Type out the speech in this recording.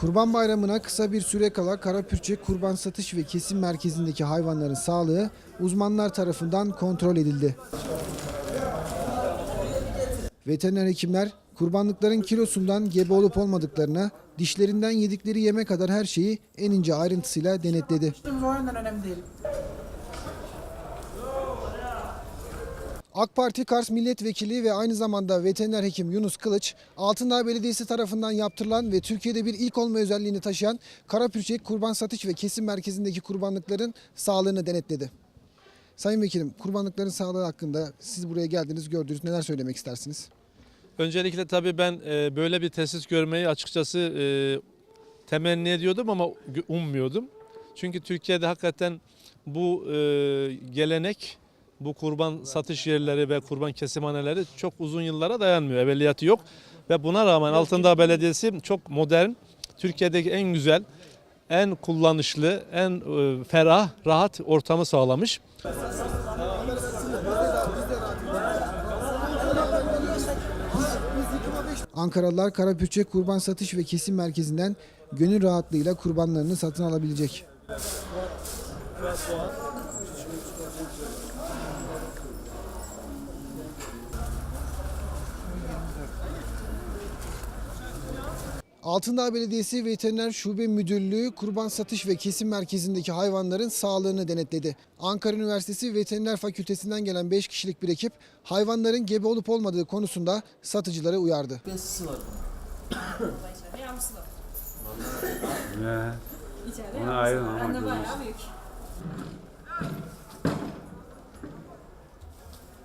Kurban Bayramı'na kısa bir süre kala Karapürçek Kurban Satış ve Kesim Merkezi'ndeki hayvanların sağlığı uzmanlar tarafından kontrol edildi. Veteriner hekimler kurbanlıkların kilosundan gebe olup olmadıklarına, dişlerinden yedikleri yeme kadar her şeyi en ince ayrıntısıyla denetledi. AK Parti Kars Milletvekili ve aynı zamanda veteriner hekim Yunus Kılıç, Altındağ Belediyesi tarafından yaptırılan ve Türkiye'de bir ilk olma özelliğini taşıyan Karapürçek Kurban Satış ve Kesim Merkezi'ndeki kurbanlıkların sağlığını denetledi. Sayın Vekilim, kurbanlıkların sağlığı hakkında siz buraya geldiniz, gördünüz. Neler söylemek istersiniz? Öncelikle tabii ben e, böyle bir tesis görmeyi açıkçası e, temenni ediyordum ama ummuyordum. Çünkü Türkiye'de hakikaten bu e, gelenek, bu kurban satış yerleri ve kurban kesimhaneleri çok uzun yıllara dayanmıyor. Evveliyatı yok. Ve buna rağmen Altındağ Belediyesi çok modern, Türkiye'deki en güzel, en kullanışlı, en e, ferah, rahat ortamı sağlamış. Ankaralılar Karapürçek Kurban Satış ve Kesim Merkezi'nden gönül rahatlığıyla kurbanlarını satın alabilecek. Altındağ Belediyesi Veteriner Şube Müdürlüğü Kurban Satış ve Kesim Merkezi'ndeki hayvanların sağlığını denetledi. Ankara Üniversitesi Veteriner Fakültesinden gelen 5 kişilik bir ekip hayvanların gebe olup olmadığı konusunda satıcıları uyardı. Yavrusu? İçeride yavrusu ayrı var. Anne bayağı büyük.